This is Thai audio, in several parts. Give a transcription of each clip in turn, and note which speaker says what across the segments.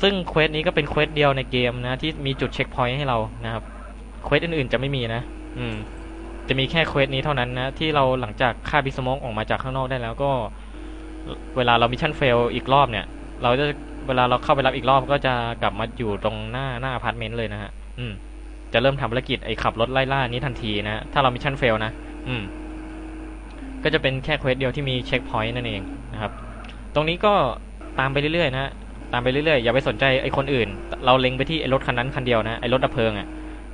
Speaker 1: ซึ่งเควสนี้ก็เป็นเควสเดียวในเกมนะ ที่มีจุดเช็คพอยต์ให้เรานะครับเควสอื่นๆจะไม่มีนะ อืม จะมีแค่เควสนี้เท่านั้นนะ ที่เราหลังจากฆ่าบิสโมกออกมาจากข้างนอกได้แล้วก็ เวลาเรามิชชั่นเฟลอีกรอบเนี่ย เราจะเวลาเราเข้าไปรับอีกรอบก็จะกลับมาอยู่ตรงหน้าหน้าอพาร์ตเมนต์เลยนะฮะ อืม จะเริ่มทำภารกิจไอ้ขับรถไล่ล่านี้ทันทีนะ ถ้าเรามิชชั่นเฟลนะ อืม ก็จะเป็นแค่เควสเดียวที่มีเช็คพอยต์นั่นเองนะครับ ตรงนี้ก็ตามไปเรื่อยๆนะ ตามไปเรื่อยๆอย่าไปสนใจไอ้คนอื่น เราเล็งไปที่ไอ้รถคันนั้นคันเดียวนะไอ้รถดับเพลิงอะ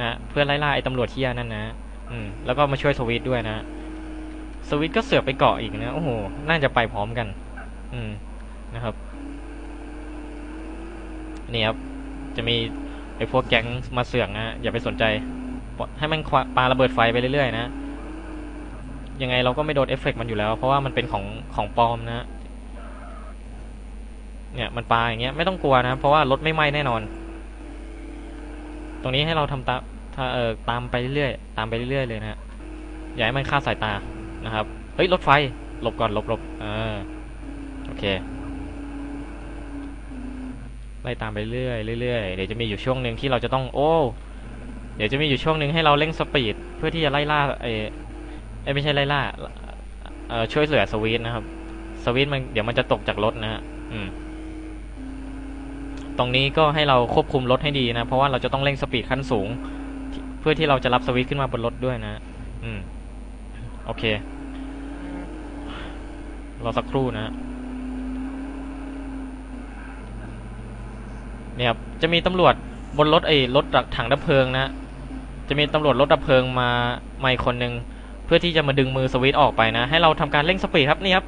Speaker 1: นะเพื่อไล่ล่าไอ้ตำรวจเที่ยนั่นนะอืมแล้วก็มาช่วยสวิตด้วยนะสวิตก็เสือกไปเกาะอีกนะโอ้โหน่าจะไปพร้อมกัน อืมนะครับนี่ครับจะมีไอ้พวกแก๊งมาเสือกนะอย่าไปสนใจ ให้มันควาปาระเบิดไฟไปเรื่อยๆนะยังไงเราก็ไม่โดนเอฟเฟกต์มันอยู่แล้ว เพราะว่ามันเป็นของของปลอมนะ เนี่ยมันปลาอย่างเงี้ยไม่ต้องกลัวนะเพราะว่ารถไม่ไหม้แน่นอน ตรงนี้ให้เราทำตามถ้าเออตามไปเรื่อยๆตามไปเรื่อยๆเลยนะฮะอย่าให้มันคลาดสายตานะครับเฮ้ยรถไฟหลบก่อนหลบหลบเออโอเคไล่ตามไปเรื่อยๆเรื่อยๆเดี๋ยวจะมีอยู่ช่วงหนึ่งที่เราจะต้องโอ้เดี๋ยวจะมีอยู่ช่วงหนึ่งให้เราเร่งสปีดเพื่อที่จะไล่ล่าไอ้ไอ้ไม่ใช่ไล่ล่าเอ่อช่วยเหลือสวีทนะครับ สวีทมันเดี๋ยวมันจะตกจากรถนะฮะอืม ตรงนี้ก็ให้เราควบคุมรถให้ดีนะ เพราะว่าเราจะต้องเร่งสปีดขั้นสูง เพื่อที่เราจะรับสวิตช์ขึ้นมาบนรถด้วยนะ อืม โอเค รอสักครู่นะเนี่ยครับจะมีตำรวจบนรถไอ้รถถังดับเพลิงนะ จะมีตำรวจรถดับเพลิงมาไมาอีกคนหนึ่งเพื่อที่จะมาดึงมือสวิตช์ออกไปนะ ให้เราทำการเร่งสปีดครับนี่ครับ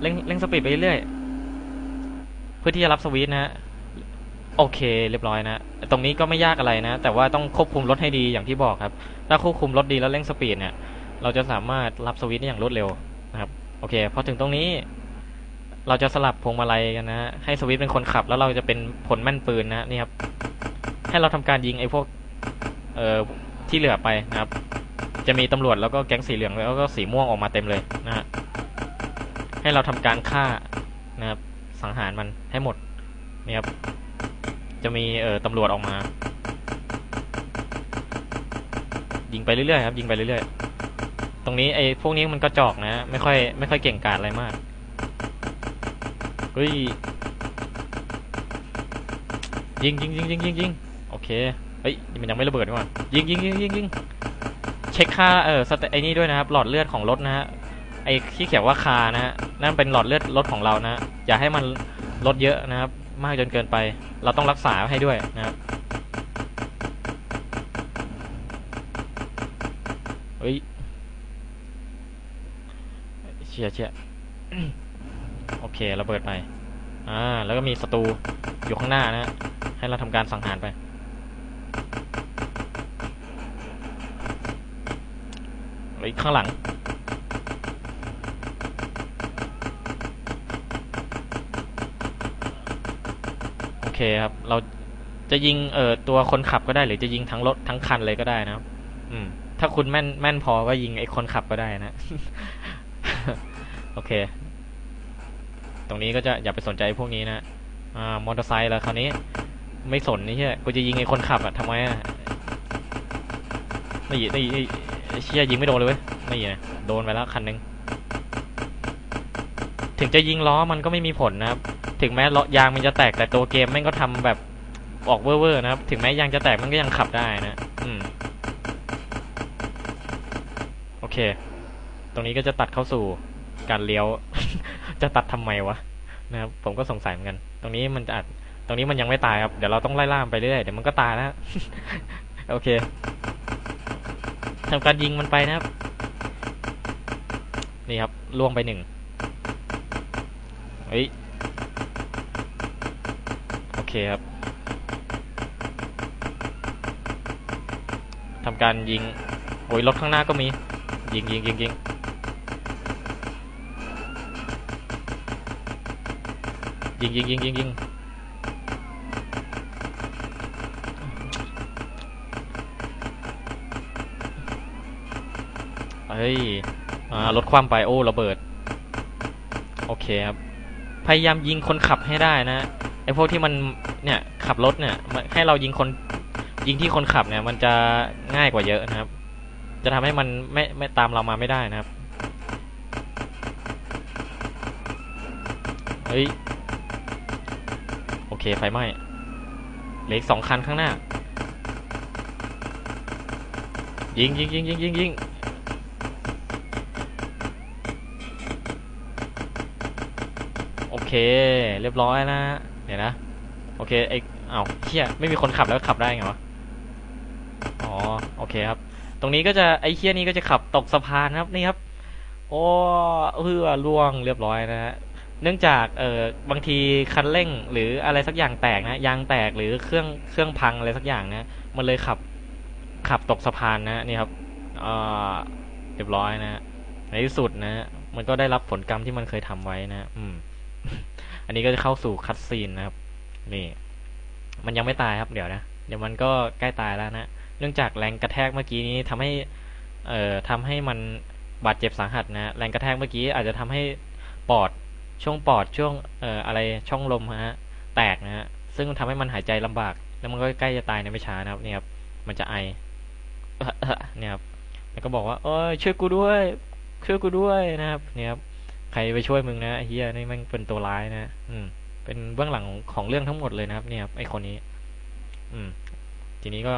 Speaker 1: เร่งเร่งสปีดไปเรื่อยเพื่อที่จะรับสวิตช์นะฮะ โอเค เรียบร้อยนะ ตรงนี้ก็ไม่ยากอะไรนะ แต่ว่าต้องควบคุมรถให้ดีอย่างที่บอกครับ ถ้าควบคุมรถดีแล้วเร่งสปีดเนี่ย เราจะสามารถรับสวิตช์ได้อย่างรวดเร็วนะครับ โอเค พอถึงตรงนี้ เราจะสลับพวงมาลัยกันนะ ให้สวิตช์เป็นคนขับ แล้วเราจะเป็นผลแม่นปืนนะนี่ครับ ให้เราทำการยิงไอ้พวก เอ่อ ที่เหลือไปนะครับ จะมีตำรวจแล้วก็แก๊งสีเหลืองแล้วก็สีม่วงออกมาเต็มเลยนะฮะ ให้เราทำการฆ่านะครับ สังหารมันให้หมดนี่ครับ จะมีเอ่อตำรวจออกมา ยิงไปเรื่อยๆครับ ยิงไปเรื่อยๆ ตรงนี้ไอ้พวกนี้มันก็จอกนะ ไม่ค่อยไม่ค่อยเก่งกาจอะไรมาก เฮ้ย ยิงยิงยิงยิงยิงยิงโอเค เฮ้ย มันยังไม่ระเบิดนี่หว่ายิงยิงยิงยิงยิงเช็คค่าเออสเตไอ้นี่ด้วยนะครับ หลอดเลือดของรถนะฮะ ไอ้ที่เขียนว่าคานะฮะ นั่นเป็นหลอดเลือดรถของเรานะ อย่าให้มันลดเยอะนะครับ มากจนเกินไป เราต้องรักษาให้ด้วยนะครับเฮ้ยเชียเชียโอเคระเบิดไปอ่าแล้วก็มีศัตรูอยู่ข้างหน้านะให้เราทำการสังหารไป เฮ้ยข้างหลัง เคครับ เราจะยิงเอ่อตัวคนขับก็ได้ หรือจะยิงทั้งรถทั้งคันเลยก็ได้นะครับ อืม ถ้าคุณแม่นแม่นพอก็ยิงไอ้คนขับก็ได้นะ โอเค ตรงนี้ก็จะอย่าไปสนใจพวกนี้นะอ่ามอเตอร์ไซค์แล้วคราวนี้ ไม่สนนี่ใช่กูจะยิงไอ้คนขับอะทำไมอะนี่นี่นี่เชี่ยยิงไม่โดนเลยเว้ยนี่นะโดนไปแล้วคันหนึงถึงจะยิงล้อมันก็ไม่มีผลนะครับ ถึงแม้ล้อยางมันจะแตกแต่ตัวเกมแม่งก็ทำแบบออกเว่อร์ๆนะครับ ถึงแม้ยางจะแตกมันก็ยังขับได้นะ อืม โอเค ตรงนี้ก็จะตัดเข้าสู่การเลี้ยว จะตัดทำไมวะนะครับ ผมก็สงสัยเหมือนกัน ตรงนี้มันอาจตรงนี้มันยังไม่ตายครับ เดี๋ยวเราต้องไล่ล่ามไปเรื่อย เดี๋ยวมันก็ตายแล้ว โอเคทำการยิงมันไปนะครับ นี่ครับล่วงไปหนึ่งเฮ้ย เคครับทำการยิง โอ้ยรถข้างหน้าก็มี ยิงยิงยิงยิงยิงยิงยิงยิงยิงเฮ้ยอ่ารถคว่ำไปโอ้ระเบิด โอเคครับ พยายามยิงคนขับให้ได้นะไอพวกที่มัน เนี่ยขับรถเนี่ยให้เรายิงคนยิงที่คนขับเนี่ย มันจะง่ายกว่าเยอะนะครับ จะทำให้มันไม่ไม่ตามเรามาไม่ได้นะครับเฮ้ยโอเคไฟไหม้เหลืออกสองคันข้างหน้า ยิงยิงยิงยิงยิงยิงโอเค เรียบร้อยนะเดี๋ยวนะ โอเคไอเอาเฮียไม่มีคนขับแล้วขับได้ไงวะ อ๋อ โอเคครับ ตรงนี้ก็จะไอเฮียนี่ก็จะขับตกสะพานครับนี่ครับ โอ้เพื่อล่วงเรียบร้อยนะฮะ เนื่องจากเออบางทีคันเร่งหรืออะไรสักอย่างแตกนะ ยางแตกหรือเครื่องเครื่องพังอะไรสักอย่างนะ มันเลยขับขับตกสะพานนะนี่ครับเอ่อเรียบร้อยนะในที่สุดนะ มันก็ได้รับผลกรรมที่มันเคยทำไว้นะ อืม อันนี้ก็จะเข้าสู่คัตซีนนะครับ นี่ มันยังไม่ตายครับเดี๋ยวนะ เดี๋ยวมันก็ใกล้ตายแล้วนะเนื่องจากแรงกระแทกเมื่อกี้นี้ทำให้ เอ่อทำให้มันบาดเจ็บสาหัสนะแรงกระแทกเมื่อกี้อาจจะทำให้ปอดช่วงปอดช่วงเอ่ออะไรช่องลมฮะแตกนะฮะซึ่งทำให้มันหายใจลำบาก แล้วมันก็ใกล้จะตายในไม่ช้านะครับเนี่ยครับมันจะไอเนี่ยครับแล้วก็บอกว่าเอ้ยช่วยกูด้วย ช่วยกูด้วยนะครับ เนี่ยครับใครไปช่วยมึงนะเฮียนี่มันเป็นตัวร้ายนะ อืม เป็นเบื้องหลังของเรื่องทั้งหมดเลยนะครับ เนี่ยครับไอคนนี้ อืม ทีนี้ก็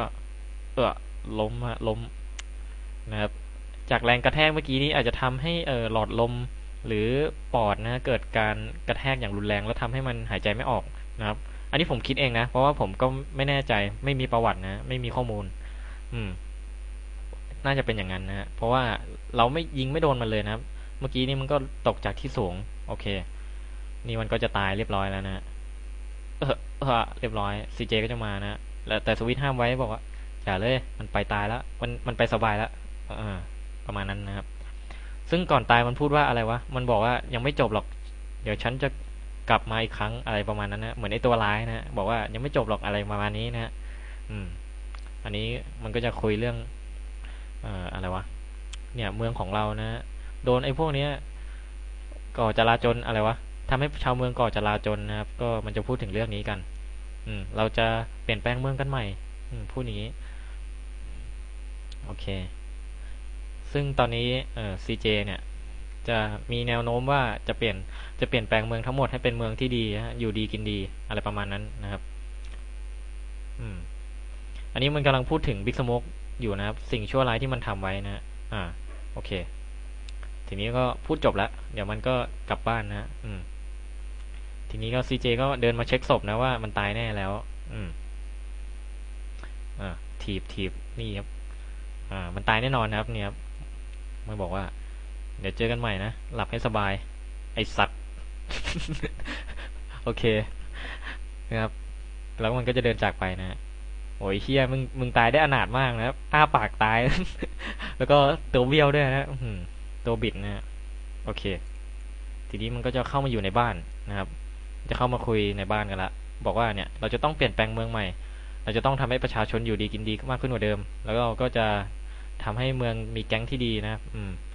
Speaker 1: เออล้มฮะล้มนะครับ จากแรงกระแทกเมื่อกี้นี้อาจจะทำให้เออหลอดลม หรือปอดนะเกิดการกระแทกอย่างรุนแรง แล้วทำให้มันหายใจไม่ออกนะครับ อันนี้ผมคิดเองนะ เพราะว่าผมก็ไม่แน่ใจไม่มีประวัตินะ ไม่มีข้อมูล อืม น่าจะเป็นอย่างนั้นนะฮะเพราะว่าเราไม่ยิงไม่โดนมันเลยนะครับ เมื่อกี้นี่มันก็ตกจากที่สูง โอเค นี่มันก็จะตายเรียบร้อยแล้วนะเออเออเรียบร้อยซีเจก็จะมานะแล้วแต่สวิตห้ามไว้บอกว่าอย่าเลย มันไปตายแล้ว มันมันไปสบายแล้วอประมาณนั้นนะครับ ซึ่งก่อนตายมันพูดว่าอะไรวะมันบอกว่ายังไม่จบหรอก เดี๋ยวฉันจะกลับมาอีกครั้งอะไรประมาณนั้นนะเหมือนไอ้ตัวร้ายนะบอกว่ายังไม่จบหรอกอะไรประมาณนี้นะอืม อันนี้มันก็จะคุยเรื่อง เอ่ออะไรวะเนี่ย เมืองของเรานะโดนไอ้พวกเนี้ยก่อจราจนอะไรวะ ทำให้ชาวเมืองก่อจราจนนะครับ ก็มันจะพูดถึงเรื่องนี้กัน อืม เราจะเปลี่ยนแปลงเมืองกันใหม่ อืมพูดอย่างนี้ โอเค ซึ่งตอนนี้เอ่อ CJ เนี่ย จะมีแนวโน้มว่าจะเปลี่ยนจะเปลี่ยนแปลงเมืองทั้งหมดให้เป็นเมืองที่ดีฮะอยู่ดีกินดีอะไรประมาณนั้นนะครับ อืม อันนี้มันกำลังพูดถึงบิ๊กสโมกอยู่นะครับ สิ่งชั่วร้ายที่มันทำไว้นะอ่า โอเค ทีนี้ก็พูดจบแล้ว เดี๋ยวมันก็กลับบ้านนะอืม ทีนี้ก็ซีเจก็เดินมาเช็คศพนะว่ามันตายแน่แล้ว อืมอ่าทีบทีบนี่ครับ อ่า มันตายแน่นอนนะครับเนี่ยครับมันบอกว่า เดี๋ยวเจอกันใหม่นะ หลับให้สบาย ไอสัตว์ โอเค นะครับ แล้วมันก็จะเดินจากไปนะ โอ้ยเฮียมึง มึงตายได้อนาถมากนะครับอ้าปากตาย แล้วก็ตัวเบี้ยวด้วยนะตัวบิดนะฮะโอเค ทีนี้มันก็จะเข้ามาอยู่ในบ้านนะครับ จะเข้ามาคุยในบ้านกันละ บอกว่าเนี่ยเราจะต้องเปลี่ยนแปลงเมืองใหม่ เราจะต้องทำให้ประชาชนอยู่ดีกินดีมากขึ้นกว่าเดิม แล้วก็ก็จะทำให้เมืองมีแก๊งที่ดีนะครับ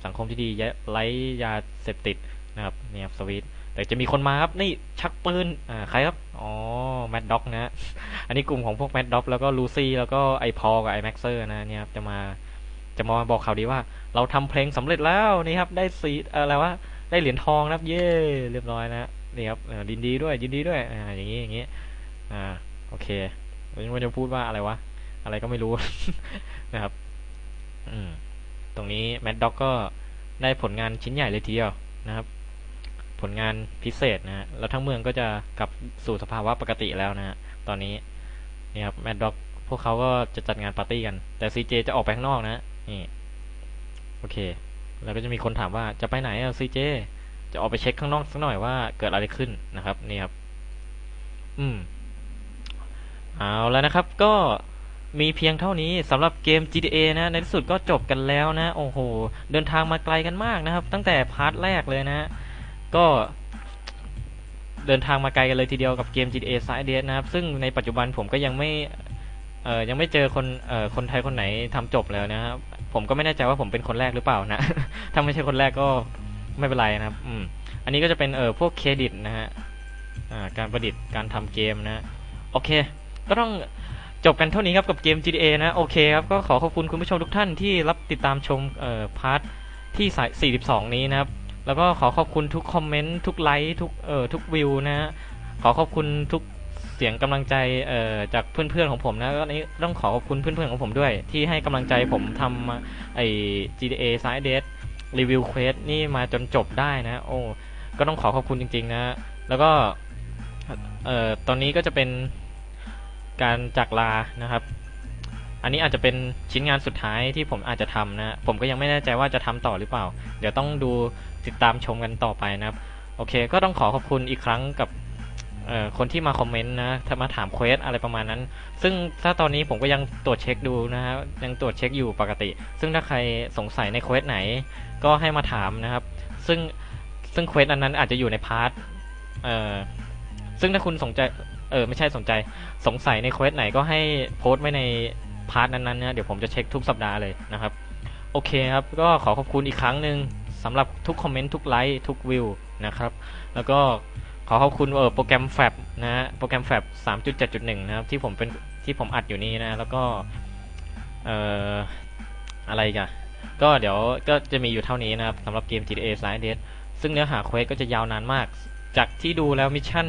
Speaker 1: สังคมที่ดีไร้ยาเสพติดนะครับเนี่ยสวีทแต่จะมีคนมาครับนี่ชักปืนอ่าใครครับอ๋อแมดด็อกนะอันนี้กลุ่มของพวกแมดด็อกแล้วก็ลูซี่แล้วก็ไอพอกับไอแม็กเซอร์นะเนี่ยครับจะมาจะมาบอกข่าวดีว่า เราทำเพลงสำเร็จแล้วนี่ครับ ได้สีอะไรวะได้เหรียญทองนะครับ เย่เรียบร้อยนะ นี่ครับยินดีด้วย ยินดีด้วยอ่าอย่างนี้อย่างนี้อ่าโอเคมันจะพูดว่าอะไรวะอะไรก็ไม่รู้ นะครับ อืมตรงนี้แมดด็อกก็ได้ผลงานชิ้นใหญ่เลยทีเดียวนะครับ ผลงานพิเศษนะฮะแล้วทั้งเมืองก็จะกลับสู่สภาวะปกติแล้วนะฮะตอนนี้นี่ครับแมดด็อกพวกเขาก็จะจัดงานปาร์ตี้กัน แต่ซีเจจะออกไปข้างนอกนะนี่โอเค แล้วก็จะมีคนถามว่าจะไปไหนอะซีเจ จะออกไปเช็คข้างนอกสักหน่อยว่าเกิดอะไรขึ้นนะครับ นี่ครับ อืม เอาแล้วนะครับ ก็มีเพียงเท่านี้สำหรับเกม GTA นะในที่สุดก็จบกันแล้วนะ โอ้โห เดินทางมาไกลกันมากนะครับ ตั้งแต่พาร์ทแรกเลยนะ ก็เดินทางมาไกลกันเลยทีเดียวกับเกม GTA s i d e นะครับ ซึ่งในปัจจุบันผมก็ยังไม่เอ่อยังไม่เจอคนเอ่อคนไทยคนไหนทำจบแล้วนะครับ ผมก็ไม่แน่ใจว่าผมเป็นคนแรกหรือเปล่านะ ถ้าไม่ใช่คนแรกก็ ไม่เป็นไรนะครับ อืม อันนี้ก็จะเป็นเอ่อพวกเครดิตนะฮะ อ่า การประดิษฐ์ การทำเกมนะ โอเค ก็ต้องจบกันเท่านี้ครับกับเกม GTA นะ โอเคครับ ก็ขอขอบคุณคุณผู้ชมทุกท่านที่รับติดตามชมเอ่อพาร์ทที่สาย42 นี้นะครับ แล้วก็ขอขอบคุณทุกคอมเมนต์ ทุกไลค์ ทุกเอ่อทุกวิวนะฮะขอขอบคุณทุกเสียงกำลังใจเอ่อจากเพื่อนๆของผมนะก็นี้ต้องขอขอบคุณเพื่อนๆของผมด้วย ที่ให้กำลังใจผมทำไอ้ GTA สายเดส รีวิวเควสนี่มาจนจบได้นะ โอ้ก็ต้องขอขอบคุณจริง ๆ นะ แล้วก็เอ่อตอนนี้ก็จะเป็นการจากลานะครับ อันนี้อาจจะเป็นชิ้นงานสุดท้ายที่ผมอาจจะทำนะ ผมก็ยังไม่แน่ใจว่าจะทำต่อหรือเปล่า เดี๋ยวต้องดูติดตามชมกันต่อไปนะครับ โอเค ก็ต้องขอขอบคุณอีกครั้งกับ คนที่มาคอมเมนต์นะถ้ามาถามเควสอะไรประมาณนั้น ซึ่งถ้าตอนนี้ผมก็ยังตรวจเช็คดูนะฮะยังตรวจเช็คอยู่ปกติ ซึ่งถ้าใครสงสัยในเควสไหน ก็ให้มาถามนะครับ ซึ่งซึ่งเควสอันนั้นอาจจะอยู่ในพาร์ทเอ่อซึ่งถ้าคุณสนใจเออไม่ใช่สนใจสงสัยในเควสไหนก็ให้โพสต์ไว้ในพาร์ทนั้นๆนะเดี๋ยวผมจะเช็คทุกสัปดาห์เลยนะครับ โอเคครับ ก็ขอขอบคุณอีกครั้งหนึ่งสำหรับทุกคอมเมนต์ทุกไลค์ทุกวิวนะครับ แล้วก็ อขอบคุณเออโปรแกรมแฟบนะฮะโปรแกรมแฟบ3.7.1 นะครับ ที่ผมเป็นที่ผมอัดอยู่นี่นะ แล้วก็เอ่ออะไรกันก็เดี๋ยวก็จะมีอยู่เท่านี้นะครับสำหรับเกม GTA s l i d e ซึ่งเนื้อหาเควสก็จะยาวนานมาก จากที่ดูแล้วมิชชั่น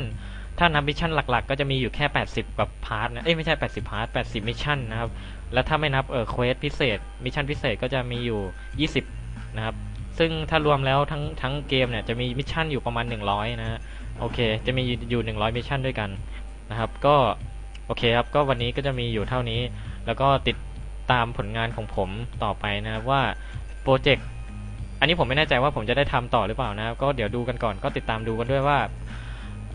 Speaker 1: ถ้านับมิชชั่นหลักๆ ก็จะมีอยู่แค่ 80กับพาร์ทนะเอ้ยไม่ใช่ 80 พาร์ท 80 มิชชั่นนะครับ แล้วถ้าไม่นับเออเควสพิเศษมิชชั่นพิเศษก็จะมีอยู่ 20 นะครับ ซึ่งถ้ารวมแล้วทั้งทั้งเกมเนี่ยจะมีมิชชั่นอยู่ประมาณ 100 นะฮะโอเค จะมีอยู่ 100 มิชชั่นด้วยกันนะครับ ก็โอเคครับ ก็วันนี้ก็จะมีอยู่เท่านี้ แล้วก็ติดตามผลงานของผมต่อไปนะครับว่าโปรเจกต์อันนี้ผมไม่แน่ใจว่าผมจะได้ทำต่อหรือเปล่านะครับก็เดี๋ยวดูกันก่อนก็ติดตามดูกันด้วยว่า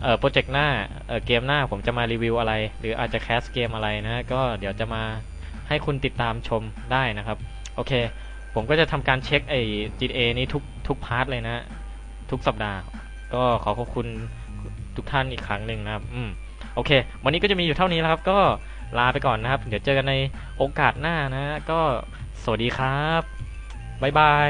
Speaker 1: เอ่อโปรเจกต์หน้าเอ่อเกมหน้าผมจะมารีวิวอะไร หรืออาจจะแคสเกมอะไรนะก็เดี๋ยวจะมาให้คุณติดตามชมได้นะครับ โอเค ผมก็จะทำการเช็คไอ้ GTA นี้ทุกทุกพาร์ทเลยนะ ทุกสัปดาห์ ก็ขอขอบคุณทุกท่านอีกครั้งหนึ่งนะครับ อืมโอเค วันนี้ก็จะมีอยู่เท่านี้แล้วครับ ก็ลาไปก่อนนะครับ เดี๋ยวเจอกันในโอกาสหน้านะ ก็สวัสดีครับ บ๊ายบาย